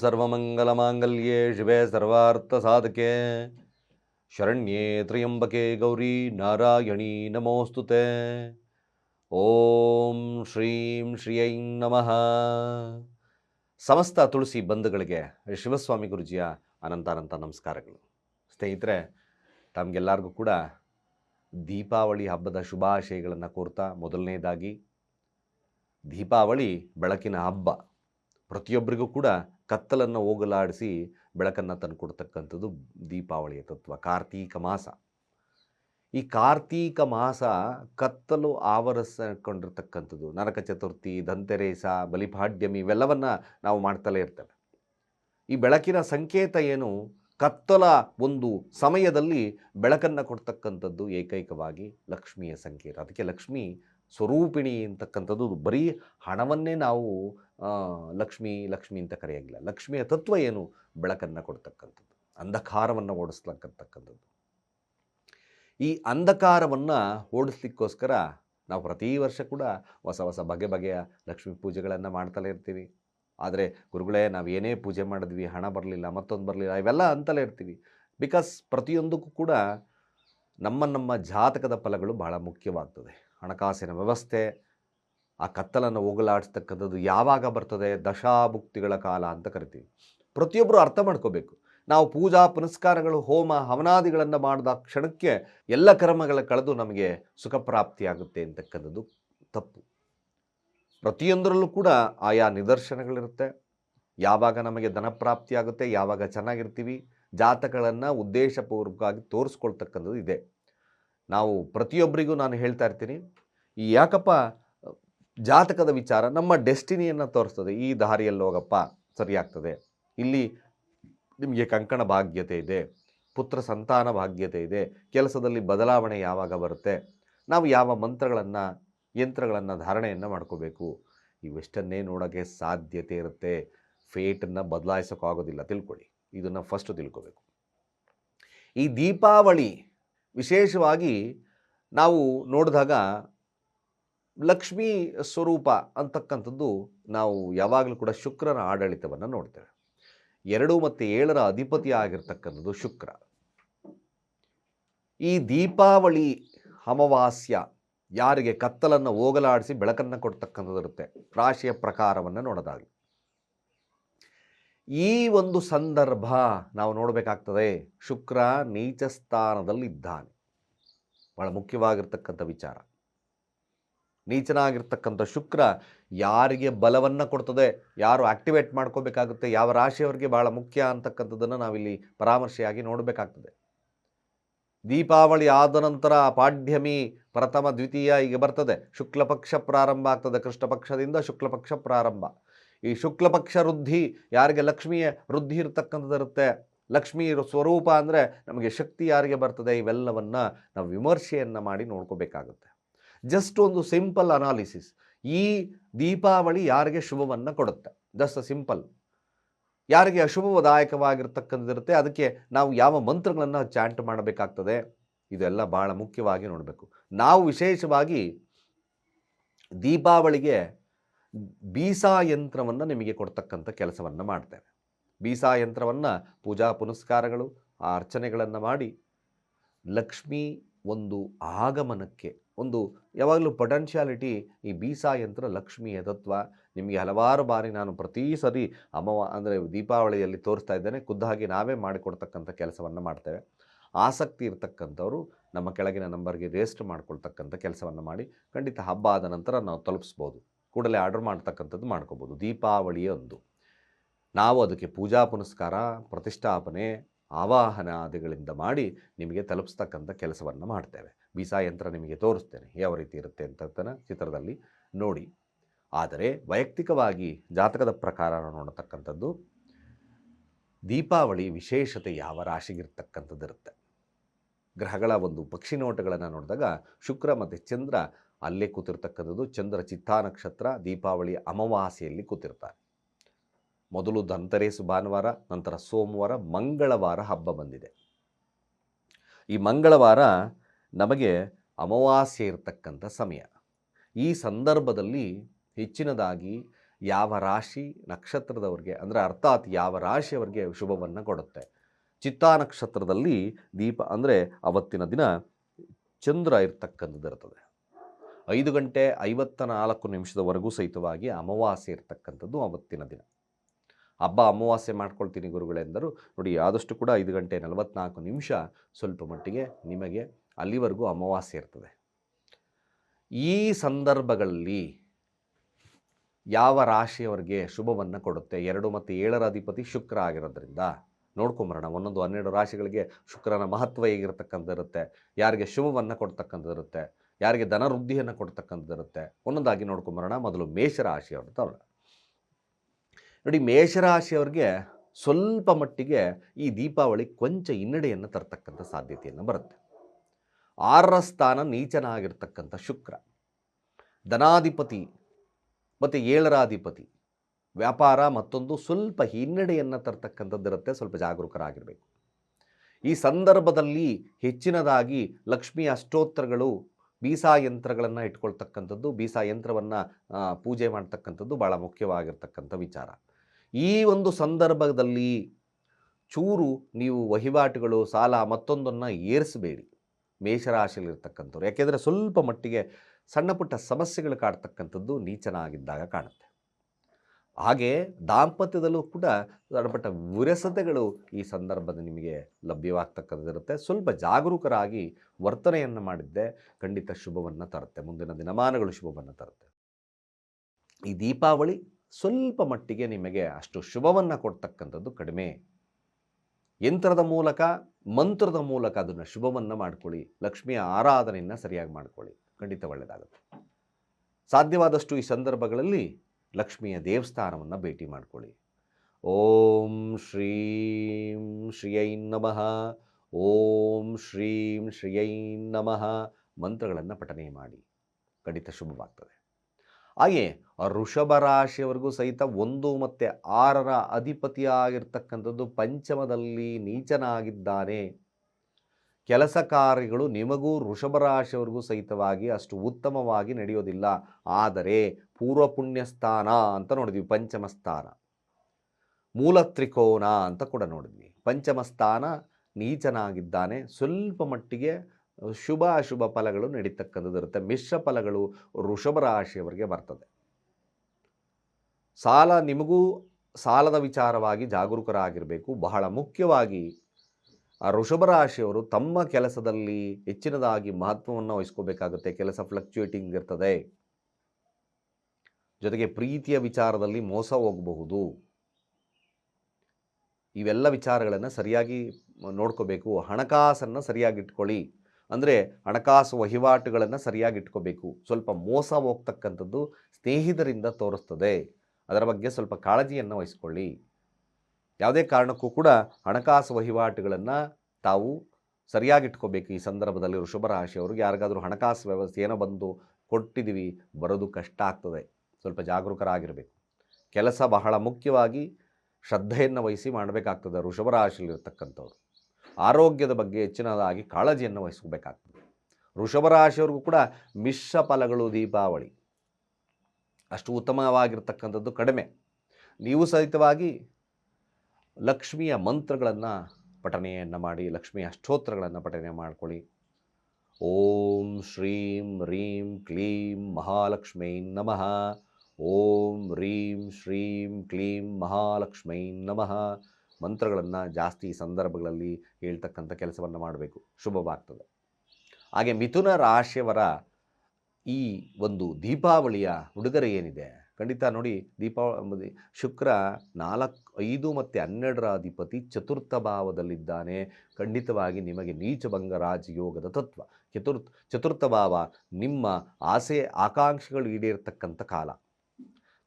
ಸರ್ವಮಂಗಲಮಾಂಗಲ್ಯೆ, ಶಿವೆ ಸರ್ವಾರ್ಥಸಾಧಕೆ ಶರಣ್ಯೇ ತ್ರಯಂಬಕೆ ಗೌರಿ ನಾರಾಯಣಿ ನಮೋಸ್ತುತೆ. ಓಂ ಶ್ರೀಂ ಶ್ರೀಯೈ ನಮಃ. ಸಮಸ್ತ ತುಳಸಿ ಬಂಧುಗಳಿಗೆ, ಶಿವಸ್ವಾಮಿ ಗುರುಜಿಯ ಅನಂತಾನಂತ ನಮಸ್ಕಾರಗಳು. ಸ್ನೇಹಿತರೆ, ತಮಗೆಲ್ಲರಿಗೂ ಕೂಡ ದೀಪಾವಳಿ ಹಬ್ಬದ ಶುಭಾಶಯಗಳನ್ನು ಕೋರ್ತಾ ಮೊದಲನೇದಾಗಿ ದೀಪಾವಳಿ, ಬೆಳಕಿನ ಹಬ್ಬ. ಪ್ರತಿಯೊಬ್ಬರಿಗೂ ಕೂಡ ಕತ್ತಲನ್ನು ಹೋಗಲಾಡಿಸಿ ಬೆಳಕನ್ನು ತಂದುಕೊಡ್ತಕ್ಕಂಥದ್ದು ದೀಪಾವಳಿಯ ತತ್ವ, ಕಾರ್ತೀಕ ಮಾಸ. ಈ ಕಾರ್ತೀಕ ಮಾಸ ಕತ್ತಲು ಆವರಿಸಿಕೊಂಡಿರ್ತಕ್ಕಂಥದ್ದು, ನರಕ ಚತುರ್ಥಿ ಧಂತೆರೇಸ ಬಲಿಪಾಡ್ಯಮಿ ಇವೆಲ್ಲವನ್ನು ನಾವು ಮಾಡ್ತಲೇ ಇರ್ತೇವೆ. ಈ ಬೆಳಕಿನ ಸಂಕೇತ ಏನು? ಕತ್ತಲ ಒಂದು ಸಮಯದಲ್ಲಿ ಬೆಳಕನ್ನು ಕೊಡ್ತಕ್ಕಂಥದ್ದು ಏಕೈಕವಾಗಿ ಲಕ್ಷ್ಮಿಯ ಸಂಕೇತ. ಅದಕ್ಕೆ ಲಕ್ಷ್ಮಿ ಸ್ವರೂಪಿಣಿ ಅಂತಕ್ಕಂಥದ್ದು ಬರೀ ಹಣವನ್ನೇ ನಾವು ಲಕ್ಷ್ಮಿ ಲಕ್ಷ್ಮಿ ಅಂತ ಕರೆಯಾಗಿಲ್ಲ. ಲಕ್ಷ್ಮಿಯ ತತ್ವ ಏನು? ಬೆಳಕನ್ನು ಕೊಡ್ತಕ್ಕಂಥದ್ದು. ಅಂಧಕಾರವನ್ನು ಓಡಿಸ್ಲಕ್ಕಂತಕ್ಕಂಥದ್ದು ಈ ಅಂಧಕಾರವನ್ನು ಓಡಿಸ್ಲಿಕ್ಕೋಸ್ಕರ ನಾವು ಪ್ರತಿ ವರ್ಷ ಕೂಡ ಹೊಸ ಹೊಸ ಬಗೆ ಬಗೆಯ ಲಕ್ಷ್ಮೀ ಪೂಜೆಗಳನ್ನು ಮಾಡ್ತಲೇ ಇರ್ತೀವಿ. ಆದರೆ ಗುರುಗಳೇ, ನಾವು ಏನೇ ಪೂಜೆ ಮಾಡಿದ್ವಿ, ಹಣ ಬರಲಿಲ್ಲ, ಮತ್ತೊಂದು ಬರಲಿಲ್ಲ, ಇವೆಲ್ಲ ಅಂತಲೇ ಇರ್ತೀವಿ. ಬಿಕಾಸ್ ಪ್ರತಿಯೊಂದಕ್ಕೂ ಕೂಡ ನಮ್ಮ ನಮ್ಮ ಜಾತಕದ ಫಲಗಳು ಬಹಳ ಮುಖ್ಯವಾಗ್ತದೆ. ಹಣಕಾಸಿನ ವ್ಯವಸ್ಥೆ, ಆ ಕತ್ತಲನ್ನು ಹೋಗಲಾಡಿಸ್ತಕ್ಕಂಥದ್ದು ಯಾವಾಗ ಬರ್ತದೆ? ದಶಾಭುಕ್ತಿಗಳ ಕಾಲ ಅಂತ ಕರಿತೀವಿ. ಪ್ರತಿಯೊಬ್ಬರು ಅರ್ಥ ಮಾಡ್ಕೋಬೇಕು. ನಾವು ಪೂಜಾ ಪುನಸ್ಕಾರಗಳು, ಹೋಮ ಹವನಾದಿಗಳನ್ನು ಮಾಡಿದ ಕ್ಷಣಕ್ಕೆ ಎಲ್ಲ ಕರ್ಮಗಳ ಕಳೆದು ನಮಗೆ ಸುಖ ಪ್ರಾಪ್ತಿಯಾಗುತ್ತೆ ಅಂತಕ್ಕಂಥದ್ದು ತಪ್ಪು. ಪ್ರತಿಯೊಂದರಲ್ಲೂ ಕೂಡ ಆಯಾ ನಿದರ್ಶನಗಳಿರುತ್ತೆ. ಯಾವಾಗ ನಮಗೆ ಧನಪ್ರಾಪ್ತಿಯಾಗುತ್ತೆ ಯಾವಾಗ ಚೆನ್ನಾಗಿರ್ತೀವಿ, ಜಾತಕಗಳನ್ನು ಉದ್ದೇಶಪೂರ್ವಕವಾಗಿ ತೋರಿಸ್ಕೊಳ್ತಕ್ಕಂಥದ್ದು ಇದೆ. ನಾವು ಪ್ರತಿಯೊಬ್ಬರಿಗೂ ನಾನು ಹೇಳ್ತಾ ಇರ್ತೀನಿ, ಈ ಯಾಕಪ್ಪ, ಜಾತಕದ ವಿಚಾರ ನಮ್ಮ ಡೆಸ್ಟಿನಿಯನ್ನು ತೋರಿಸ್ತದೆ, ಈ ದಾರಿಯಲ್ಲಿ ಹೋಗಪ್ಪ ಸರಿಯಾಗ್ತದೆ ಇಲ್ಲಿ ನಿಮಗೆ ಕಂಕಣ ಭಾಗ್ಯತೆ ಇದೆ, ಪುತ್ರ ಸಂತಾನ ಭಾಗ್ಯತೆ ಇದೆ, ಕೆಲಸದಲ್ಲಿ ಬದಲಾವಣೆ ಯಾವಾಗ ಬರುತ್ತೆ, ನಾವು ಯಾವ ಮಂತ್ರಗಳನ್ನು, ಯಂತ್ರಗಳನ್ನು ಧಾರಣೆಯನ್ನು ಮಾಡ್ಕೋಬೇಕು, ಇವೆಷ್ಟನ್ನೇ ನೋಡೋಕ್ಕೆ ಸಾಧ್ಯತೆ ಇರುತ್ತೆ, ಫೇಟನ್ನು ಬದಲಾಯಿಸೋಕ್ಕಾಗೋದಿಲ್ಲ, ತಿಳ್ಕೊಳ್ಳಿ, ಇದನ್ನು ಫಸ್ಟು ತಿಳ್ಕೋಬೇಕು. ಈ ದೀಪಾವಳಿ ವಿಶೇಷವಾಗಿ ನಾವು ನೋಡಿದಾಗ ಲಕ್ಷ್ಮೀ ಸ್ವರೂಪ ಅಂತಕ್ಕಂಥದ್ದು ನಾವು ಯಾವಾಗಲೂ ಕೂಡ ಶುಕ್ರನ ಆಡಳಿತವನ್ನು ನೋಡ್ತೇವೆ. ಎರಡು ಮತ್ತು ಏಳರ ಅಧಿಪತಿ ಆಗಿರ್ತಕ್ಕಂಥದ್ದು ಶುಕ್ರ. ಈ ದೀಪಾವಳಿ ಅಮಾವಾಸ್ಯ ಯಾರಿಗೆ ಕತ್ತಲನ್ನು ಹೋಗಲಾಡಿಸಿ ಬೆಳಕನ್ನು ಕೊಡ್ತಕ್ಕಂಥದ್ದು ಇರುತ್ತೆ ರಾಶಿಯ ಪ್ರಕಾರವನ್ನು ನೋಡೋದಾಗಲಿ. ಈ ಒಂದು ಸಂದರ್ಭ ನಾವು ನೋಡಬೇಕಾಗ್ತದೆ. ಶುಕ್ರ ನೀಚ ಸ್ಥಾನದಲ್ಲಿದ್ದಾನೆ. ಬಹಳ ಮುಖ್ಯವಾಗಿರ್ತಕ್ಕಂಥ ವಿಚಾರ. ನೀಚನಾಗಿರ್ತಕ್ಕಂಥ ಶುಕ್ರ ಯಾರಿಗೆ ಬಲವನ್ನು ಕೊಡ್ತದೆ, ಯಾರು ಆಕ್ಟಿವೇಟ್ ಮಾಡ್ಕೋಬೇಕಾಗುತ್ತೆ, ಯಾವ ರಾಶಿಯವರಿಗೆ ಬಹಳ ಮುಖ್ಯ ಅಂತಕ್ಕಂಥದ್ದನ್ನು ನಾವಿಲ್ಲಿ ಪರಾಮರ್ಶೆಯಾಗಿ ನೋಡಬೇಕಾಗ್ತದೆ. ದೀಪಾವಳಿ ಆದ ನಂತರ ಪಾಡ್ಯಮಿ ಪ್ರಥಮ ದ್ವಿತೀಯ ಈಗ ಬರ್ತದೆ. ಶುಕ್ಲ ಪಕ್ಷ ಪ್ರಾರಂಭ ಆಗ್ತದೆ ಕೃಷ್ಣ ಪಕ್ಷದಿಂದ ಶುಕ್ಲ ಪಕ್ಷ ಪ್ರಾರಂಭ. ಈ ಶುಕ್ಲಪಕ್ಷ ವೃದ್ಧಿ ಯಾರಿಗೆ ಲಕ್ಷ್ಮಿಯ ವೃದ್ಧಿ ಇರತಕ್ಕಂಥದ್ದು ಇರುತ್ತೆ, ಲಕ್ಷ್ಮಿ ಸ್ವರೂಪ ಅಂದರೆ ನಮಗೆ ಶಕ್ತಿ ಯಾರಿಗೆ ಬರ್ತದೆ, ಇವೆಲ್ಲವನ್ನು ನಾವು ವಿಮರ್ಶೆಯನ್ನು ಮಾಡಿ ನೋಡ್ಕೋಬೇಕಾಗುತ್ತೆ. ಜಸ್ಟ್ ಒಂದು ಸಿಂಪಲ್ ಅನಾಲಿಸಿಸ್ ಈ ದೀಪಾವಳಿ ಯಾರಿಗೆ ಶುಭವನ್ನು ಕೊಡುತ್ತೆ? ಜಸ್ಟ್ ಸಿಂಪಲ್ ಯಾರಿಗೆ ಅಶುಭದಾಯಕವಾಗಿರ್ತಕ್ಕಂಥದ್ದಿರುತ್ತೆ ಅದಕ್ಕೆ ನಾವು ಯಾವ ಮಂತ್ರಗಳನ್ನು ಚಾಂಟ್ ಮಾಡಬೇಕಾಗ್ತದೆ, ಇದೆಲ್ಲ ಭಾಳ ಮುಖ್ಯವಾಗಿ ನೋಡಬೇಕು. ನಾವು ವಿಶೇಷವಾಗಿ ದೀಪಾವಳಿಗೆ ಬೀಸಾ ಯಂತ್ರವನ್ನು ನಿಮಗೆ ಕೊಡ್ತಕ್ಕಂಥ ಕೆಲಸವನ್ನು ಮಾಡ್ತೇವೆ. ಬೀಸಾ ಯಂತ್ರವನ್ನು ಪೂಜಾ ಪುನಸ್ಕಾರಗಳು ಆ ಅರ್ಚನೆಗಳನ್ನು ಮಾಡಿ ಲಕ್ಷ್ಮಿ ಒಂದು ಆಗಮನಕ್ಕೆ, ಒಂದು ಯಾವಾಗಲೂ ಪೊಟೆನ್ಷಿಯಾಲಿಟಿ ಈ ಬೀಸಾ ಯಂತ್ರ ಲಕ್ಷ್ಮಿಯ ತತ್ವ ನಿಮಗೆ ಹಲವಾರು ಬಾರಿ ನಾನು ಪ್ರತಿ ಸರಿ ಅಮವ ಅಂದರೆ ದೀಪಾವಳಿಯಲ್ಲಿ ತೋರಿಸ್ತಾ ಇದ್ದೇನೆ ಖುದ್ದಾಗಿ ನಾವೇ ಮಾಡಿಕೊಡ್ತಕ್ಕಂಥ ಕೆಲಸವನ್ನು ಮಾಡ್ತೇವೆ. ಆಸಕ್ತಿ ಇರತಕ್ಕಂಥವರು ನಮ್ಮ ಕೆಳಗಿನ ನಂಬರ್ಗೆ ರಿಜಿಸ್ಟರ್ ಮಾಡಿಕೊಳ್ತಕ್ಕಂಥ ಕೆಲಸವನ್ನು ಮಾಡಿ ಖಂಡಿತ ಹಬ್ಬ ಆದ ನಂತರ ನಾವು ತಲುಪಿಸ್ಬೋದು. ಕೂಡಲೇ ಆರ್ಡರ್ ಮಾಡ್ತಕ್ಕಂಥದ್ದು ಮಾಡ್ಕೋಬೋದು. ದೀಪಾವಳಿಯ ಒಂದು. ನಾವು ಅದಕ್ಕೆ ಪೂಜಾ ಪುನಸ್ಕಾರ, ಪ್ರತಿಷ್ಠಾಪನೆ, ಆವಾಹನಾದಿಗಳಿಂದ ಮಾಡಿ ನಿಮಗೆ ತಲುಪಿಸ್ತಕ್ಕಂಥ ಕೆಲಸವನ್ನು ಮಾಡ್ತೇವೆ. ಬೀಸಾ ಯಂತ್ರ ನಿಮಗೆ ತೋರಿಸ್ತೇನೆ. ಯಾವ ರೀತಿ ಇರುತ್ತೆ ಅಂತ ಚಿತ್ರದಲ್ಲಿ ನೋಡಿ. ಆದರೆ ವೈಯಕ್ತಿಕವಾಗಿ ಜಾತಕದ ಪ್ರಕಾರ ನೋಡತಕ್ಕಂಥದ್ದು ದೀಪಾವಳಿ ವಿಶೇಷತೆ ಯಾವ ರಾಶಿಗಿರ್ತಕ್ಕಂಥದ್ದು ಇರುತ್ತೆ ಗ್ರಹಗಳ ಒಂದು ಪಕ್ಷಿ ನೋಟಗಳನ್ನು ನೋಡಿದಾಗ ಶುಕ್ರ ಮತ್ತು ಚಂದ್ರ ಅಲ್ಲೇ ಕೂತಿರ್ತಕ್ಕಂಥದ್ದು ಚಂದ್ರ ಚಿತ್ತಾ ನಕ್ಷತ್ರ, ದೀಪಾವಳಿ ಅಮಾವಾಸ್ಯೆಯಲ್ಲಿ ಕೂತಿರ್ತಾರೆ. ಮೊದಲು ಧನ್ತರೇಸು ಭಾನುವಾರ, ನಂತರ ಸೋಮವಾರ, ಮಂಗಳವಾರ ಹಬ್ಬ ಬಂದಿದೆ. ಈ ಮಂಗಳವಾರ ನಮಗೆ ಅಮಾವಾಸ್ಯೆ ಇರತಕ್ಕಂಥ ಸಮಯ. ಈ ಸಂದರ್ಭದಲ್ಲಿ ಹೆಚ್ಚಿನದಾಗಿ ಯಾವ ರಾಶಿ ನಕ್ಷತ್ರದವ್ರಿಗೆ, ಅಂದರೆ ಅರ್ಥಾತ್ ಯಾವ ರಾಶಿಯವರಿಗೆ ಶುಭವನ್ನು ಕೊಡುತ್ತೆ. ಚಿತ್ತಾ ನಕ್ಷತ್ರದಲ್ಲಿ ದೀಪ, ಅಂದರೆ ಅವತ್ತಿನ ದಿನ ಚಂದ್ರ ಇರ್ತಕ್ಕಂಥದ್ದು ಇರ್ತದೆ ಐದು ಗಂಟೆ ಐವತ್ತ ನಾಲ್ಕು ನಿಮಿಷದವರೆಗೂ ಸಹಿತವಾಗಿ ಅಮಾವಾಸ್ಯೆ ಇರತಕ್ಕಂಥದ್ದು ಅವತ್ತಿನ ದಿನ. ಹಬ್ಬ ಅಮಾವಾಸ್ಯೆ ಮಾಡ್ಕೊಳ್ತೀನಿ ಗುರುಗಳೆಂದರು ನೋಡಿ, ಆದಷ್ಟು ಕೂಡ ಐದು ಗಂಟೆ ನಲವತ್ನಾಲ್ಕು ನಿಮಿಷ ಸ್ವಲ್ಪ ಮಟ್ಟಿಗೆ ನಿಮಗೆ ಅಲ್ಲಿವರೆಗೂ ಅಮಾವಾಸ್ಯೆ ಇರ್ತದೆ. ಈ ಸಂದರ್ಭಗಳಲ್ಲಿ ಯಾವ ರಾಶಿಯವರಿಗೆ ಶುಭವನ್ನು ಕೊಡುತ್ತೆ? ಎರಡು ಮತ್ತು ಏಳರ ಅಧಿಪತಿ ಶುಕ್ರ ಆಗಿರೋದ್ರಿಂದ ನೋಡ್ಕೊಂಬರೋಣ ಒಂದೊಂದು ಹನ್ನೆರಡು ರಾಶಿಗಳಿಗೆ ಶುಕ್ರನ ಮಹತ್ವ ಹೇಗಿರ್ತಕ್ಕಂಥದ್ದು ಇರುತ್ತೆ ಯಾರಿಗೆ ಶುಭವನ್ನು ಕೊಡ್ತಕ್ಕಂಥದ್ದು ಇರುತ್ತೆ ಯಾರಿಗೆ ಧನ ವೃದ್ಧಿಯನ್ನು ಇರುತ್ತೆ ಒಂದೊಂದಾಗಿ ನೋಡ್ಕೊಂಬರೋಣ ಮೊದಲು ಮೇಷರಾಶಿಯವ್ರದ್ದು ತರೋಣ. ನೋಡಿ, ಮೇಷರಾಶಿಯವ್ರಿಗೆ ಸ್ವಲ್ಪ ಮಟ್ಟಿಗೆ ಈ ದೀಪಾವಳಿ ಕೊಂಚ ಹಿನ್ನಡೆಯನ್ನು ತರ್ತಕ್ಕಂಥ ಸಾಧ್ಯತೆಯನ್ನು ಬರುತ್ತೆ. ಆರರ ಸ್ಥಾನ ನೀಚನಾಗಿರ್ತಕ್ಕಂಥ ಶುಕ್ರ. ಧನಾಧಿಪತಿ ಮತ್ತು ಏಳರ ಅಧಿಪತಿ ವ್ಯಾಪಾರ ಮತ್ತೊಂದು ಸ್ವಲ್ಪ ಹಿನ್ನಡೆಯನ್ನು ತರ್ತಕ್ಕಂಥದ್ದಿರುತ್ತೆ. ಸ್ವಲ್ಪ ಜಾಗರೂಕರಾಗಿರಬೇಕು. ಈ ಸಂದರ್ಭದಲ್ಲಿ ಹೆಚ್ಚಿನದಾಗಿ ಲಕ್ಷ್ಮಿ ಅಷ್ಟೋತ್ತರಗಳು ಬೀಸಾ ಯಂತ್ರಗಳನ್ನು ಇಟ್ಕೊಳ್ತಕ್ಕಂಥದ್ದು, ಬೀಸಾ ಯಂತ್ರವನ್ನು ಪೂಜೆ ಮಾಡ್ತಕ್ಕಂಥದ್ದು ಭಾಳ ಮುಖ್ಯವಾಗಿರ್ತಕ್ಕಂಥ ವಿಚಾರ. ಈ ಒಂದು ಸಂದರ್ಭದಲ್ಲಿ ಚೂರು ನೀವು ವಹಿವಾಟುಗಳು, ಸಾಲ ಮತ್ತೊಂದನ್ನು ಏರಿಸಬೇಡಿ. ಮೇಷರಾಶಿಯಲ್ಲಿರ್ತಕ್ಕಂಥವ್ರು. ಯಾಕೆಂದರೆ ಸ್ವಲ್ಪ ಮಟ್ಟಿಗೆ ಸಣ್ಣ ಪುಟ್ಟ ಸಮಸ್ಯೆಗಳು ಕಾಡ್ತಕ್ಕಂಥದ್ದು ನೀಚನಾಗಿದ್ದಾಗ ಕಾಣುತ್ತೆ. ಹಾಗೆ ದಾಂಪತ್ಯದಲ್ಲೂ ಕೂಡ ಸಣ್ಣಪಟ್ಟ ವಿರಸತೆಗಳು ಈ ಸಂದರ್ಭದ ನಿಮಗೆ ಲಭ್ಯವಾಗ್ತಕ್ಕಂಥದ್ದಿರುತ್ತೆ. ಸ್ವಲ್ಪ ಜಾಗರೂಕರಾಗಿ ವರ್ತನೆಯನ್ನು ಮಾಡಿದ್ದೆ, ಖಂಡಿತ ಶುಭವನ್ನು ತರುತ್ತೆ. ಮುಂದಿನ ದಿನಮಾನಗಳು ಶುಭವನ್ನು ತರುತ್ತೆ. ಈ ದೀಪಾವಳಿ ಸ್ವಲ್ಪ ಮಟ್ಟಿಗೆ ನಿಮಗೆ ಅಷ್ಟು ಶುಭವನ್ನು ಕೊಡ್ತಕ್ಕಂಥದ್ದು ಕಡಿಮೆ. ಯಂತ್ರದ ಮೂಲಕ, ಮಂತ್ರದ ಮೂಲಕ ಅದನ್ನು ಶುಭವನ್ನು ಮಾಡ್ಕೊಳ್ಳಿ. ಲಕ್ಷ್ಮಿಯ ಆರಾಧನೆಯನ್ನು ಸರಿಯಾಗಿ ಮಾಡ್ಕೊಳ್ಳಿ. ಖಂಡಿತ ಒಳ್ಳೆಯದಾಗುತ್ತೆ ಸಾಧ್ಯವಾದಷ್ಟು ಈ ಸಂದರ್ಭಗಳಲ್ಲಿ ಲಕ್ಷ್ಮಿಯ ದೇವಸ್ಥಾನವನ್ನು ಭೇಟಿ ಮಾಡಿಕೊಳ್ಳಿ. ಓಂ ಶ್ರೀಂ ಶ್ರೀಯೈ ನಮಃ. ಓಂ ಶ್ರೀಂ ಶ್ರೀಯೈ ನಮಃ. ಮಂತ್ರಗಳನ್ನು ಪಠನೆ ಮಾಡಿ. ಖಂಡಿತ ಶುಭವಾಗ್ತದೆ. ಹಾಗೆ ಋಷಭ ರಾಶಿಯವರೆಗೂ ಸಹಿತ ಒಂದು ಮತ್ತು ಆರರ ಅಧಿಪತಿಯಾಗಿರ್ತಕ್ಕಂಥದ್ದು ಪಂಚಮದಲ್ಲಿ ನೀಚನಾಗಿದ್ದಾನೆ. ಕೆಲಸ ಕಾರ್ಯಗಳು ನಿಮಗೂ ವೃಷಭ ರಾಶಿಯವರಿಗೂ ಸಹಿತವಾಗಿ ಅಷ್ಟು ಉತ್ತಮವಾಗಿ ನಡೆಯೋದಿಲ್ಲ. ಆದರೆ ಪೂರ್ವ ಪುಣ್ಯ ಸ್ಥಾನ ಅಂತ ನೋಡಿದ್ವಿ ಪಂಚಮ ಸ್ಥಾನ ಮೂಲ ತ್ರಿಕೋನ ಅಂತ ಕೂಡ ನೋಡಿದ್ವಿ. ಪಂಚಮ ಸ್ಥಾನ ನೀಚನಾಗಿದ್ದಾನೆ. ಸ್ವಲ್ಪ ಮಟ್ಟಿಗೆ ಶುಭ ಅಶುಭ ಫಲಗಳು ನಡೀತಕ್ಕಂಥದ್ದು ಇರುತ್ತೆ. ಮಿಶ್ರ ಫಲಗಳು ವೃಷಭ ರಾಶಿಯವರಿಗೆ ಬರ್ತದೆ. ಸಾಲ ನಿಮಗೂ ಸಾಲದ ವಿಚಾರವಾಗಿ ಜಾಗರೂಕರಾಗಿರಬೇಕು. ಬಹಳ ಮುಖ್ಯವಾಗಿ ಆ ರಾಶಿಯವರು ತಮ್ಮ ಕೆಲಸದಲ್ಲಿ ಹೆಚ್ಚಿನದಾಗಿ ಮಹತ್ವವನ್ನು ವಹಿಸ್ಕೋಬೇಕಾಗುತ್ತೆ. ಕೆಲಸ ಫ್ಲಕ್ಚುಯೇಟಿಂಗ್ ಇರ್ತದೆ. ಜೊತೆಗೆ ಪ್ರೀತಿಯ ವಿಚಾರದಲ್ಲಿ ಮೋಸ ಹೋಗಬಹುದು. ಇವೆಲ್ಲ ವಿಚಾರಗಳನ್ನು ಸರಿಯಾಗಿ ನೋಡ್ಕೋಬೇಕು. ಹಣಕಾಸನ್ನು ಸರಿಯಾಗಿಟ್ಕೊಳ್ಳಿ ಅಂದರೆ ಹಣಕಾಸು ವಹಿವಾಟುಗಳನ್ನು ಸರಿಯಾಗಿ ಇಟ್ಕೋಬೇಕು. ಸ್ವಲ್ಪ ಮೋಸ ಹೋಗ್ತಕ್ಕಂಥದ್ದು ಸ್ನೇಹಿತರಿಂದ ತೋರಿಸ್ತದೆ. ಅದರ ಬಗ್ಗೆ ಸ್ವಲ್ಪ ಕಾಳಜಿಯನ್ನು ವಹಿಸ್ಕೊಳ್ಳಿ. ಯಾವುದೇ ಕಾರಣಕ್ಕೂ ಕೂಡ ಹಣಕಾಸು ವಹಿವಾಟುಗಳನ್ನು ತಾವು ಸರಿಯಾಗಿಟ್ಕೋಬೇಕು ಈ ಸಂದರ್ಭದಲ್ಲಿ ವೃಷಭ ರಾಶಿಯವ್ರಿಗೆ. ಯಾರಿಗಾದರೂ ಹಣಕಾಸು ವ್ಯವಸ್ಥೆ ಏನೋ ಬಂದು ಕೊಟ್ಟಿದ್ದೀವಿ, ಬರೋದು ಕಷ್ಟ ಆಗ್ತದೆ. ಸ್ವಲ್ಪ ಜಾಗರೂಕರಾಗಿರಬೇಕು. ಕೆಲಸ ಬಹಳ ಮುಖ್ಯವಾಗಿ ಶ್ರದ್ಧೆಯನ್ನು ವಹಿಸಿ ಮಾಡಬೇಕಾಗ್ತದೆ ವೃಷಭ ರಾಶಿಯಲ್ಲಿರ್ತಕ್ಕಂಥವ್ರು. ಆರೋಗ್ಯದ ಬಗ್ಗೆ ಹೆಚ್ಚಿನದಾಗಿ ಕಾಳಜಿಯನ್ನು ವಹಿಸಬೇಕಾಗ್ತದೆ ವೃಷಭ ರಾಶಿಯವ್ರಿಗೂ ಕೂಡ ಮಿಶ್ರ ಫಲಗಳು ದೀಪಾವಳಿ. ಅಷ್ಟು ಉತ್ತಮವಾಗಿರ್ತಕ್ಕಂಥದ್ದು ಕಡಿಮೆ. ನೀವು ಸಹಿತವಾಗಿ ಲಕ್ಷ್ಮಿಯ ಮಂತ್ರಗಳನ್ನು ಪಠನೆಯನ್ನು ಮಾಡಿ, ಲಕ್ಷ್ಮಿಯ ಅಷ್ಟೋತ್ತರಗಳನ್ನು ಪಠನೆ ಮಾಡಿಕೊಳ್ಳಿ. ಓಂ ಶ್ರೀಂ ರೀಂ ಕ್ಲೀಂ ಮಹಾಲಕ್ಷ್ಮೈ ನಮಃ. ಓಂ ರೀಂ ಶ್ರೀಂ ಕ್ಲೀಂ ಮಹಾಲಕ್ಷ್ಮೈ ನಮಃ. ಮಂತ್ರಗಳನ್ನು ಜಾಸ್ತಿ ಸಂದರ್ಭಗಳಲ್ಲಿ ಹೇಳ್ತಕ್ಕಂಥ ಕೆಲಸವನ್ನು ಮಾಡಬೇಕು. ಶುಭವಾಗ್ತದೆ. ಹಾಗೆ ಮಿಥುನ ರಾಶಿಯವರ ಈ ಒಂದು ದೀಪಾವಳಿಯ ಉಡುಗೊರೆ ಏನಿದೆ? ಖಂಡಿತ ನೋಡಿ ದೀಪಾವಳಿ ಶುಕ್ರ ನಾಲ್ಕು ಐದು ಮತ್ತು ಹನ್ನೆರಡರ ಅಧಿಪತಿ ಚತುರ್ಥ ಭಾವದಲ್ಲಿದ್ದಾನೆ. ಖಂಡಿತವಾಗಿ ನಿಮಗೆ ನೀಚ ನೀಚಭಂಗ ರಾಜಯೋಗದ ತತ್ವ. ಚತುರ್ಥ ಚತುರ್ಥ ಭಾವ ನಿಮ್ಮ ಆಸೆ, ಆಕಾಂಕ್ಷೆಗಳು ಈಡೇರ್ತಕ್ಕಂಥ ಕಾಲ.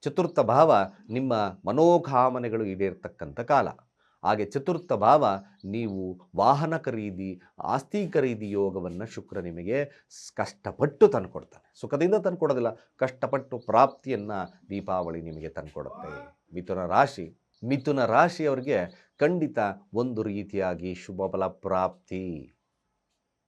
ಚತುರ್ಥ ಭಾವ ನಿಮ್ಮ ಮನೋಕಾಮನೆಗಳು ಈಡೇರ್ತಕ್ಕಂಥ ಕಾಲ. ಹಾಗೆ ಚತುರ್ಥ ಭಾವ, ನೀವು ವಾಹನ ಖರೀದಿ, ಆಸ್ತಿ ಖರೀದಿ ಯೋಗವನ್ನು ಶುಕ್ರ ನಿಮಗೆ ಕಷ್ಟಪಟ್ಟು ತಂದುಕೊಡ್ತಾನೆ. ಸುಖದಿಂದ ತಂದುಕೊಡೋದಿಲ್ಲ, ಕಷ್ಟಪಟ್ಟು ಪ್ರಾಪ್ತಿಯನ್ನು ದೀಪಾವಳಿ ನಿಮಗೆ ತಂದುಕೊಡುತ್ತೆ. ಮಿಥುನ ರಾಶಿ, ಮಿಥುನ ರಾಶಿಯವರಿಗೆ ಖಂಡಿತ ಒಂದು ರೀತಿಯಾಗಿ ಶುಭ ಫಲ ಪ್ರಾಪ್ತಿ.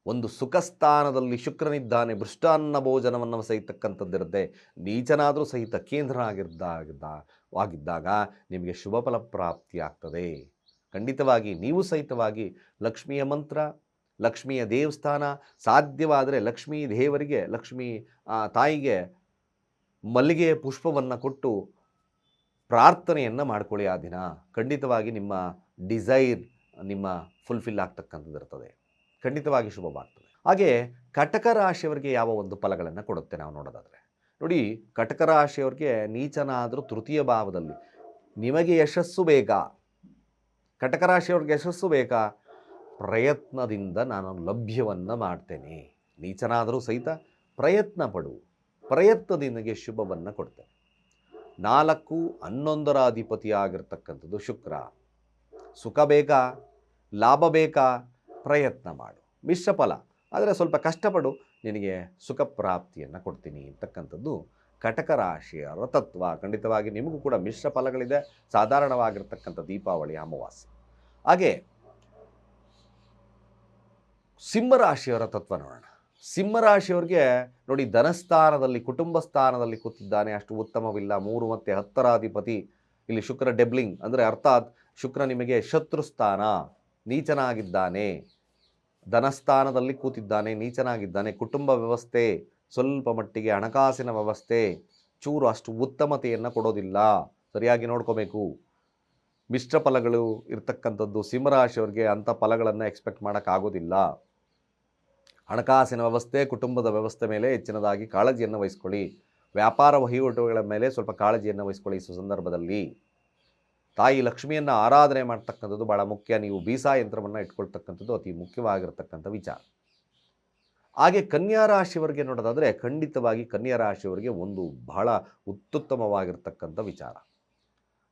ಒಂದು ಸುಖ ಸ್ಥಾನದಲ್ಲಿ ಶುಕ್ರನಿದ್ದಾನೆ, ಭೃಷ್ಟಾನ್ನ ಭೋಜನವನ್ನು ಸಹಿತಕ್ಕಂಥದ್ದಿರುತ್ತೆ. ನೀಚನಾದರೂ ಸಹಿತ ಕೇಂದ್ರ ಆಗಿದ್ದಾಗ ವಾಗಿದ್ದಾಗ ನಿಮಗೆ ಶುಭ ಫಲ ಪ್ರಾಪ್ತಿ ಆಗ್ತದೆ ಖಂಡಿತವಾಗಿ ನೀವು ಸಹಿತವಾಗಿ ಲಕ್ಷ್ಮಿಯ ಮಂತ್ರ, ಲಕ್ಷ್ಮಿಯ ದೇವಸ್ಥಾನ, ಸಾಧ್ಯವಾದರೆ ಲಕ್ಷ್ಮೀ ದೇವರಿಗೆ, ಲಕ್ಷ್ಮೀ ತಾಯಿಗೆ ಮಲ್ಲಿಗೆಯ ಪುಷ್ಪವನ್ನು ಕೊಟ್ಟು ಪ್ರಾರ್ಥನೆಯನ್ನು ಮಾಡ್ಕೊಳ್ಳಿ ಆ ದಿನ. ಖಂಡಿತವಾಗಿ ನಿಮ್ಮ ಡಿಸೈರ್ ನಿಮ್ಮ ಫುಲ್ಫಿಲ್ ಆಗ್ತಕ್ಕಂಥದ್ದು ಇರ್ತದೆ. ಖಂಡಿತವಾಗಿ ಶುಭವಾಗ್ತದೆ ಹಾಗೆ ಕಟಕ ರಾಶಿಯವರಿಗೆ ಯಾವ ಒಂದು ಫಲಗಳನ್ನು ಕೊಡುತ್ತೆ ನಾವು ನೋಡೋದಾದರೆ. ನೋಡಿ, ಕಟಕ ರಾಶಿಯವರಿಗೆ ನೀಚನಾದರೂ ತೃತೀಯ ಭಾವದಲ್ಲಿ ನಿಮಗೆ ಯಶಸ್ಸು ಬೇಕಾ ಕಟಕ ರಾಶಿಯವ್ರಿಗೆ ಯಶಸ್ಸು ಬೇಕಾ? ಪ್ರಯತ್ನದಿಂದ ನಾನು ಲಭ್ಯವನ್ನು ಮಾಡ್ತೇನೆ. ನೀಚನಾದರೂ ಸಹಿತ ಪ್ರಯತ್ನ ಪಡು. ಪ್ರಯತ್ನದಿಂದ ನಿನಗೆ ಶುಭವನ್ನು ಕೊಡ್ತೇನೆ. ನಾಲ್ಕು ಹನ್ನೊಂದರ ಅಧಿಪತಿ ಆಗಿರ್ತಕ್ಕಂಥದ್ದು ಶುಕ್ರ. ಸುಖ ಬೇಕಾ? ಲಾಭ ಬೇಕಾ? ಪ್ರಯತ್ನ ಮಾಡು. ಮಿಶ್ರ ಫಲ ಆದರೆ ಸ್ವಲ್ಪ ಕಷ್ಟಪಡು. ನಿನಗೆ ಸುಖ ಪ್ರಾಪ್ತಿಯನ್ನು ಕೊಡ್ತೀನಿ ಅಂತಕ್ಕಂಥದ್ದು ಕಟಕ ರಾಶಿಯ ತತ್ವ ಖಂಡಿತವಾಗಿ ನಿಮಗೂ ಕೂಡ ಮಿಶ್ರ ಫಲಗಳಿದೆ. ಸಾಧಾರಣವಾಗಿರ್ತಕ್ಕಂಥ ದೀಪಾವಳಿ ಅಮಾವಾಸ್ಯೆ. ಹಾಗೆ ಸಿಂಹರಾಶಿಯವರ ತತ್ವ ನೋಡೋಣ. ಸಿಂಹರಾಶಿಯವ್ರಿಗೆ ನೋಡಿ ಧನಸ್ಥಾನದಲ್ಲಿ, ಕುಟುಂಬ ಸ್ಥಾನದಲ್ಲಿ ಕೂತಿದ್ದಾನೆ. ಅಷ್ಟು ಉತ್ತಮವಿಲ್ಲ. ಮೂರು ಮತ್ತು ಹತ್ತರಾಧಿಪತಿ. ಇಲ್ಲಿ ಶುಕ್ರ ಡೆಬ್ಲಿಂಗ್ ಅಂದರೆ ಅರ್ಥಾತ್ ಶುಕ್ರ ನಿಮಗೆ ಶತ್ರು ಸ್ಥಾನ. ನೀಚನಾಗಿದ್ದಾನೆ. ಧನಸ್ಥಾನದಲ್ಲಿ ಕೂತಿದ್ದಾನೆ. ನೀಚನಾಗಿದ್ದಾನೆ. ಕುಟುಂಬ ವ್ಯವಸ್ಥೆ ಸ್ವಲ್ಪ ಮಟ್ಟಿಗೆ ಹಣಕಾಸಿನ ವ್ಯವಸ್ಥೆ ಚೂರು ಅಷ್ಟು ಉತ್ತಮತೆಯನ್ನು ಕೊಡೋದಿಲ್ಲ. ಸರಿಯಾಗಿ ನೋಡ್ಕೋಬೇಕು. ಮಿಶ್ರ ಫಲಗಳು ಇರ್ತಕ್ಕಂಥದ್ದು ಸಿಂಹರಾಶಿಯವ್ರಿಗೆ ಅಂಥ ಫಲಗಳನ್ನು ಎಕ್ಸ್ಪೆಕ್ಟ್ ಮಾಡೋಕ್ಕಾಗೋದಿಲ್ಲ ಹಣಕಾಸಿನ ವ್ಯವಸ್ಥೆ, ಕುಟುಂಬದ ವ್ಯವಸ್ಥೆ ಮೇಲೆ ಹೆಚ್ಚಿನದಾಗಿ ಕಾಳಜಿಯನ್ನು ವಹಿಸ್ಕೊಳ್ಳಿ. ವ್ಯಾಪಾರ ವಹಿವಾಟುಗಳ ಮೇಲೆ ಸ್ವಲ್ಪ ಕಾಳಜಿಯನ್ನು ವಹಿಸ್ಕೊಳ್ಳಿ ಈ ಸಂದರ್ಭದಲ್ಲಿ. ತಾಯಿ ಲಕ್ಷ್ಮಿಯನ್ನು ಆರಾಧನೆ ಮಾಡ್ತಕ್ಕಂಥದ್ದು ಭಾಳ ಮುಖ್ಯ. ನೀವು ಬೀಸಾ ಯಂತ್ರವನ್ನು ಇಟ್ಕೊಳ್ತಕ್ಕಂಥದ್ದು ಅತಿ ಮುಖ್ಯವಾಗಿರ್ತಕ್ಕಂಥ ವಿಚಾರ. ಹಾಗೆ ಕನ್ಯಾ ರಾಶಿಯವರಿಗೆ ನೋಡೋದಾದರೆ ಖಂಡಿತವಾಗಿ ಕನ್ಯಾ ರಾಶಿಯವರಿಗೆ ಒಂದು ಬಹಳ ಉತ್ತುತ್ತಮವಾಗಿರ್ತಕ್ಕಂಥ ವಿಚಾರ.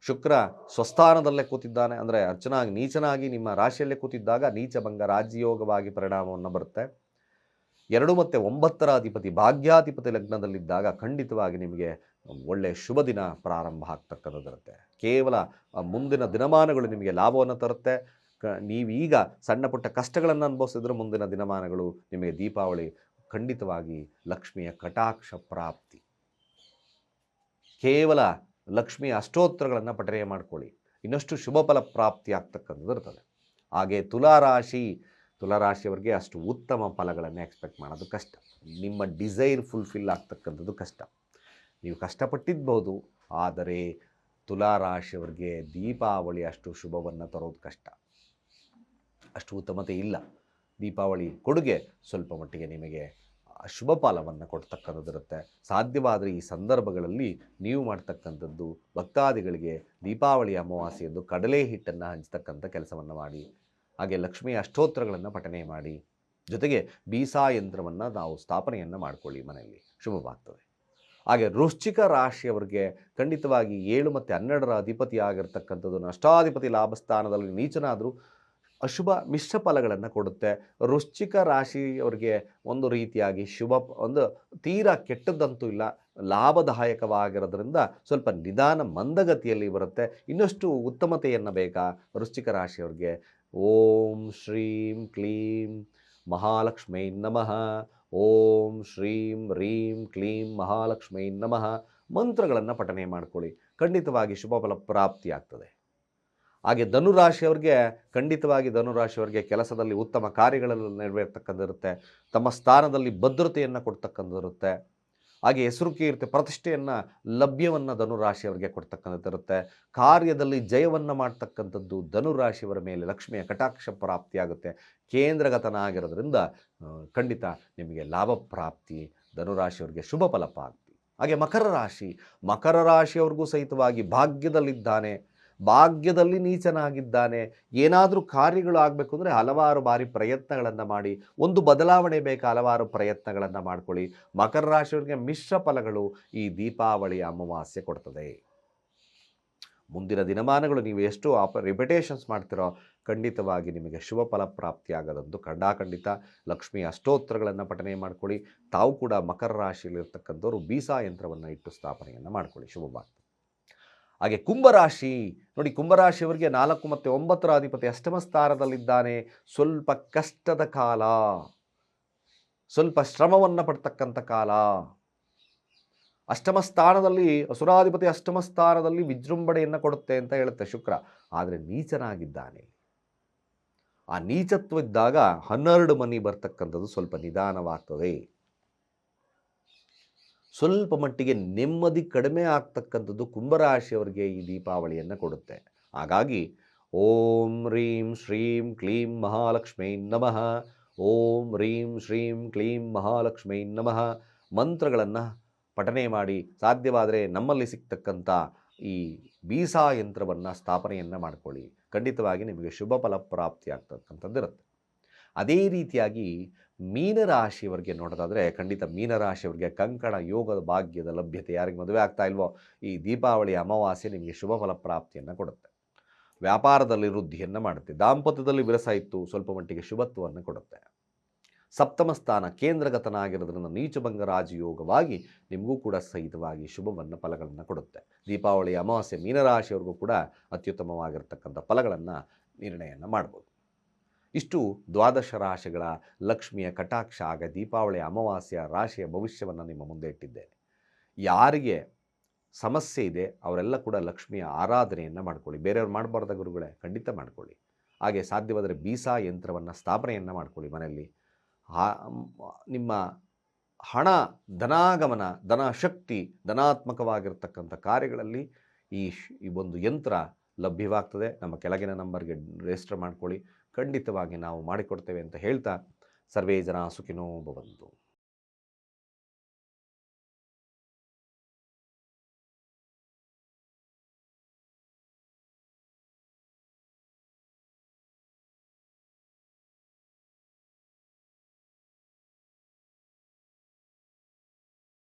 ಶುಕ್ರ ಸ್ವಸ್ಥಾನದಲ್ಲೇ ಕೂತಿದ್ದಾನೆ ಅಂದರೆ ಅರ್ಚನಾಗಿ ನೀಚನಾಗಿ ನಿಮ್ಮ ರಾಶಿಯಲ್ಲೇ ಕೂತಿದ್ದಾಗ ನೀಚಭಂಗ ರಾಜ್ಯಯೋಗವಾಗಿ ಪರಿಣಾಮವನ್ನು ಬರುತ್ತೆ. ಎರಡು ಮತ್ತು ಒಂಬತ್ತರ ಅಧಿಪತಿ ಭಾಗ್ಯಾಧಿಪತಿ ಲಗ್ನದಲ್ಲಿದ್ದಾಗ ಖಂಡಿತವಾಗಿ ನಿಮಗೆ ಒಳ್ಳೆಯ ಶುಭ ದಿನ ಪ್ರಾರಂಭ ಆಗ್ತಕ್ಕಂಥದ್ದಿರುತ್ತೆ. ಕೇವಲ ಮುಂದಿನ ದಿನಮಾನಗಳು ನಿಮಗೆ ಲಾಭವನ್ನು ತರುತ್ತೆ. ಕ, ನೀವೀಗ ಸಣ್ಣ ಪುಟ್ಟ ಕಷ್ಟಗಳನ್ನು ಅನುಭವಿಸಿದ್ರೆ ಮುಂದಿನ ದಿನಮಾನಗಳು ನಿಮಗೆ ದೀಪಾವಳಿ ಖಂಡಿತವಾಗಿ ಲಕ್ಷ್ಮಿಯ ಕಟಾಕ್ಷ ಪ್ರಾಪ್ತಿ. ಕೇವಲ ಲಕ್ಷ್ಮಿಯ ಅಷ್ಟೋತ್ತರಗಳನ್ನು ಪಠನೆ ಮಾಡಿಕೊಳ್ಳಿ. ಇನ್ನಷ್ಟು ಶುಭ ಫಲ ಪ್ರಾಪ್ತಿ ಆಗ್ತಕ್ಕಂಥದ್ದು ಇರ್ತದೆ. ಹಾಗೆ ತುಲಾರಾಶಿ, ತುಲಾರಾಶಿಯವರಿಗೆ ಅಷ್ಟು ಉತ್ತಮ ಫಲಗಳನ್ನು ಎಕ್ಸ್ಪೆಕ್ಟ್ ಮಾಡೋದು ಕಷ್ಟ. ನಿಮ್ಮ ಡಿಸೈರ್ ಫುಲ್ಫಿಲ್ ಆಗ್ತಕ್ಕಂಥದ್ದು ಕಷ್ಟ. ನೀವು ಕಷ್ಟಪಟ್ಟಿದ್ಬೋದು ಆದರೆ ತುಲಾರಾಶಿಯವರಿಗೆ ದೀಪಾವಳಿ ಅಷ್ಟು ಶುಭವನ್ನು ತರೋದು ಕಷ್ಟ. ಅಷ್ಟು ಉತ್ತಮತೆ ಇಲ್ಲ. ದೀಪಾವಳಿ ಕೊಡುಗೆ ಸ್ವಲ್ಪ ಮಟ್ಟಿಗೆ ನಿಮಗೆ ಶುಭ ಫಲವನ್ನು ಕೊಡ್ತಕ್ಕಂಥದ್ದಿರುತ್ತೆ. ಸಾಧ್ಯವಾದರೆ ಈ ಸಂದರ್ಭಗಳಲ್ಲಿ ನೀವು ಮಾಡ್ತಕ್ಕಂಥದ್ದು ಭಕ್ತಾದಿಗಳಿಗೆ ದೀಪಾವಳಿ ಅಮಾವಾಸ್ಯೆಯಂದು ಕಡಲೆ ಹಿಟ್ಟನ್ನು ಹಂಚ್ತಕ್ಕಂಥ ಕೆಲಸವನ್ನು ಮಾಡಿ, ಹಾಗೆ ಲಕ್ಷ್ಮಿಯ ಅಷ್ಟೋತ್ತರಗಳನ್ನು ಪಠನೆ ಮಾಡಿ, ಜೊತೆಗೆ ಬೀಸಾ ಯಂತ್ರವನ್ನು ನಾವು ಸ್ಥಾಪನೆಯನ್ನು ಮಾಡಿಕೊಳ್ಳಿ ಮನೆಯಲ್ಲಿ. ಶುಭವಾಗ್ತದೆ ಹಾಗೆ ವೃಶ್ಚಿಕ ರಾಶಿಯವರಿಗೆ ಖಂಡಿತವಾಗಿ ಏಳು ಮತ್ತು ಹನ್ನೆರಡರ ಅಧಿಪತಿ ಆಗಿರ್ತಕ್ಕಂಥದ್ದು ನಷ್ಟಾಧಿಪತಿ ಲಾಭಸ್ಥಾನದಲ್ಲಿ ನೀಚನಾದರೂ ಅಶುಭ ಮಿಶ್ರ ಫಲಗಳನ್ನು ಕೊಡುತ್ತೆ. ವೃಶ್ಚಿಕ ರಾಶಿಯವರಿಗೆ ಒಂದು ರೀತಿಯಾಗಿ ಶುಭ ಒಂದು ತೀರಾ ಕೆಟ್ಟದ್ದಂತೂ ಇಲ್ಲ, ಲಾಭದಾಯಕವಾಗಿರೋದ್ರಿಂದ ಸ್ವಲ್ಪ ನಿಧಾನ ಮಂದಗತಿಯಲ್ಲಿ ಬರುತ್ತೆ. ಇನ್ನಷ್ಟು ಉತ್ತಮತೆಯನ್ನು ಬೇಕಾ ವೃಶ್ಚಿಕ ರಾಶಿಯವ್ರಿಗೆ ಓಂ ಶ್ರೀಂ ಕ್ಲೀಂ ಮಹಾಲಕ್ಷ್ಮೈ ನಮಃ. ಓಂ ಶ್ರೀಂ ರೀಂ ಕ್ಲೀಂ ಮಹಾಲಕ್ಷ್ಮೈ ನಮಃ. ಮಂತ್ರಗಳನ್ನು ಪಠನೆ ಮಾಡ್ಕೊಳ್ಳಿ. ಖಂಡಿತವಾಗಿ ಶುಭ ಫಲ ಪ್ರಾಪ್ತಿ ಆಗ್ತದೆ ಹಾಗೆ ಧನುರಾಶಿಯವ್ರಿಗೆ ಖಂಡಿತವಾಗಿ ಧನುರಾಶಿಯವ್ರಿಗೆ ಕೆಲಸದಲ್ಲಿ ಉತ್ತಮ ಕಾರ್ಯಗಳಲ್ಲಿ ನೆರವೇರ್ತಕ್ಕಂಥದ್ದಿರುತ್ತೆ. ತಮ್ಮ ಸ್ಥಾನದಲ್ಲಿ ಭದ್ರತೆಯನ್ನು ಕೊಡ್ತಕ್ಕಂಥದ್ದಿರುತ್ತೆ. ಹಾಗೆ ಹೆಸರು ಕೀರ್ತಿ ಪ್ರತಿಷ್ಠೆಯನ್ನು ಲಭ್ಯವನ್ನು ಧನುರಾಶಿಯವರಿಗೆ ಕೊಡ್ತಕ್ಕಂಥದ್ದಿರುತ್ತೆ. ಕಾರ್ಯದಲ್ಲಿ ಜಯವನ್ನು ಮಾಡ್ತಕ್ಕಂಥದ್ದು ಧನುರಾಶಿಯವರ ಮೇಲೆ ಲಕ್ಷ್ಮಿಯ ಕಟಾಕ್ಷ ಪ್ರಾಪ್ತಿಯಾಗುತ್ತೆ. ಕೇಂದ್ರಗತನ ಆಗಿರೋದ್ರಿಂದ ಖಂಡಿತ ನಿಮಗೆ ಲಾಭ ಪ್ರಾಪ್ತಿ, ಧನುರಾಶಿಯವರಿಗೆ ಶುಭ ಫಲ ಪ್ರಾಪ್ತಿ ಹಾಗೆ ಮಕರ ರಾಶಿ, ಮಕರ ರಾಶಿಯವ್ರಿಗೂ ಸಹಿತವಾಗಿ ಭಾಗ್ಯದಲ್ಲಿದ್ದಾನೆ. ಭಾಗ್ಯದಲ್ಲಿ ನೀಚನಾಗಿದ್ದಾನೆ, ಏನಾದರೂ ಕಾರ್ಯಗಳು ಆಗಬೇಕು ಅಂದರೆ ಹಲವಾರು ಬಾರಿ ಪ್ರಯತ್ನಗಳನ್ನು ಮಾಡಿ, ಒಂದು ಬದಲಾವಣೆ ಬೇಕಾ ಹಲವಾರು ಪ್ರಯತ್ನಗಳನ್ನು ಮಾಡ್ಕೊಳ್ಳಿ. ಮಕರ ರಾಶಿಯವರಿಗೆ ಮಿಶ್ರ ಫಲಗಳು ಈ ದೀಪಾವಳಿ ಅಮಾವಾಸ್ಯೆ ಕೊಡ್ತದೆ. ಮುಂದಿನ ದಿನಮಾನಗಳು ನೀವು ಎಷ್ಟು ಆಪ ರಿಪಿಟೇಷನ್ಸ್ ಮಾಡ್ತಿರೋ ಖಂಡಿತವಾಗಿ ನಿಮಗೆ ಶುಭ ಫಲ ಪ್ರಾಪ್ತಿಯಾಗದಂತೂ ಖಂಡಾಖಂಡಿತ ಲಕ್ಷ್ಮಿ ಅಷ್ಟೋತ್ತರಗಳನ್ನು ಪಠನೆ ಮಾಡಿಕೊಳ್ಳಿ. ತಾವು ಕೂಡ ಮಕರ ರಾಶಿಯಲ್ಲಿರ್ತಕ್ಕಂಥವ್ರು ಬೀಸಾ ಯಂತ್ರವನ್ನು ಇಟ್ಟು ಸ್ಥಾಪನೆಯನ್ನು ಮಾಡಿಕೊಳ್ಳಿ. ಶುಭವಾಗ್ತದೆ ಹಾಗೆ ಕುಂಭರಾಶಿ. ನೋಡಿ ಕುಂಭರಾಶಿಯವರಿಗೆ ನಾಲ್ಕು ಮತ್ತು ಒಂಬತ್ತರ ಅಧಿಪತಿ ಅಷ್ಟಮ ಸ್ಥಾನದಲ್ಲಿದ್ದಾನೆ. ಸ್ವಲ್ಪ ಕಷ್ಟದ ಕಾಲ. ಸ್ವಲ್ಪ ಶ್ರಮವನ್ನು ಪಡ್ತಕ್ಕಂಥ ಕಾಲ. ಅಷ್ಟಮ ಸ್ಥಾನದಲ್ಲಿ ಅಸುರಾಧಿಪತಿ ಅಷ್ಟಮ ಸ್ಥಾನದಲ್ಲಿ ವಿಜೃಂಭಣೆಯನ್ನು ಕೊಡುತ್ತೆ ಅಂತ ಹೇಳುತ್ತೆ ಶುಕ್ರ. ಆದರೆ ನೀಚನಾಗಿದ್ದಾನೆ. ಆ ನೀಚತ್ವ ಇದ್ದಾಗ ಹನ್ನೆರಡು ಮನಿ ಬರ್ತಕ್ಕಂಥದ್ದು ಸ್ವಲ್ಪ ನಿಧಾನವಾಗ್ತದೆ. ಸ್ವಲ್ಪ ಮಟ್ಟಿಗೆ ನೆಮ್ಮದಿ ಕಡಿಮೆ ಆಗ್ತಕ್ಕಂಥದ್ದು ಕುಂಭರಾಶಿಯವರಿಗೆ ಈ ದೀಪಾವಳಿಯನ್ನು ಕೊಡುತ್ತೆ. ಹಾಗಾಗಿ ಓಂ ರೀಂ ಶ್ರೀಂ ಕ್ಲೀಂ ಮಹಾಲಕ್ಷ್ಮೀ ನಮಃ. ಓಂ ರೀಂ ಶ್ರೀಂ ಕ್ಲೀಂ ಮಹಾಲಕ್ಷ್ಮೀ ನಮಃ. ಮಂತ್ರಗಳನ್ನು ಪಠನೆ ಮಾಡಿ ಸಾಧ್ಯವಾದರೆ ನಮ್ಮಲ್ಲಿ ಸಿಗ್ತಕ್ಕಂಥ ಈ ಬೀಸಾ ಯಂತ್ರವನ್ನು ಸ್ಥಾಪನೆಯನ್ನು ಮಾಡ್ಕೊಳ್ಳಿ. ಖಂಡಿತವಾಗಿ ನಿಮಗೆ ಶುಭ ಫಲ ಪ್ರಾಪ್ತಿ ಆಗ್ತಕ್ಕಂಥದ್ದು ಇರುತ್ತೆ ಅದೇ ರೀತಿಯಾಗಿ ಮೀನರಾಶಿಯವರಿಗೆ ನೋಡೋದಾದರೆ ಖಂಡಿತ ಮೀನರಾಶಿಯವರಿಗೆ ಕಂಕಣ ಯೋಗದ ಭಾಗ್ಯದ ಲಭ್ಯತೆ ಯಾರಿಗೆ ಮದುವೆ ಆಗ್ತಾ ಇಲ್ವೋ ಈ ದೀಪಾವಳಿ ಅಮಾವಾಸ್ಯೆ ನಿಮಗೆ ಶುಭ ಫಲ ಪ್ರಾಪ್ತಿಯನ್ನು ಕೊಡುತ್ತೆ. ವ್ಯಾಪಾರದಲ್ಲಿ ವೃದ್ಧಿಯನ್ನು ಮಾಡುತ್ತೆ. ದಾಂಪತ್ಯದಲ್ಲಿ ವಿರಸ ಇತ್ತು, ಸ್ವಲ್ಪ ಮಟ್ಟಿಗೆ ಶುಭತ್ವವನ್ನು ಕೊಡುತ್ತೆ. ಸಪ್ತಮ ಸ್ಥಾನ ಕೇಂದ್ರಗತನಾಗಿರೋದ್ರಿಂದ ನೀಚಭಂಗ ರಾಜಯೋಗವಾಗಿ ನಿಮಗೂ ಕೂಡ ಸಹಿತವಾಗಿ ಶುಭವನ್ನು ಫಲಗಳನ್ನು ಕೊಡುತ್ತೆ. ದೀಪಾವಳಿ, ಅಮಾವಾಸ್ಯೆ ಮೀನರಾಶಿಯವ್ರಿಗೂ ಕೂಡ ಅತ್ಯುತ್ತಮವಾಗಿರ್ತಕ್ಕಂಥ ಫಲಗಳನ್ನು ನಿರ್ಣಯವನ್ನು ಮಾಡ್ಬೋದು. ಇಷ್ಟು ದ್ವಾದಶ ರಾಶಿಗಳ ಲಕ್ಷ್ಮಿಯ ಕಟಾಕ್ಷ ಆಗ ದೀಪಾವಳಿ ಅಮಾವಾಸ್ಯ ರಾಶಿಯ ಭವಿಷ್ಯವನ್ನು ನಿಮ್ಮ ಮುಂದೆ ಇಟ್ಟಿದ್ದೇನೆ. ಯಾರಿಗೆ ಸಮಸ್ಯೆ ಇದೆ, ಅವರೆಲ್ಲ ಕೂಡ ಲಕ್ಷ್ಮಿಯ ಆರಾಧನೆಯನ್ನು ಮಾಡ್ಕೊಳ್ಳಿ. ಬೇರೆಯವ್ರು ಮಾಡಬಾರ್ದ ಗುರುಗಳೇ? ಖಂಡಿತ ಮಾಡ್ಕೊಳ್ಳಿ. ಹಾಗೆ ಸಾಧ್ಯವಾದರೆ ಬೀಸಾ ಯಂತ್ರವನ್ನು ಸ್ಥಾಪನೆಯನ್ನು ಮಾಡ್ಕೊಳ್ಳಿ ಮನೆಯಲ್ಲಿ. ನಿಮ್ಮ ಹಣ, ಧನಾಗಮನ ಧನ ಶಕ್ತಿ ಧನಾತ್ಮಕವಾಗಿರ್ತಕ್ಕಂಥ ಕಾರ್ಯಗಳಲ್ಲಿ ಈ ಒಂದು ಯಂತ್ರ ಲಭ್ಯವಾಗ್ತದೆ. ನಮ್ಮ ಕೆಳಗಿನ ನಂಬರ್ಗೆ ರಿಜಿಸ್ಟರ್ ಮಾಡ್ಕೊಳ್ಳಿ. ಖಂಡಿತವಾಗಿ ನಾವು ಮಾಡಿಕೊಡ್ತೇವೆ ಅಂತ ಹೇಳ್ತಾ ಸರ್ವೇ ಜನ ಸುಖಿನೋ ಭವಂತು.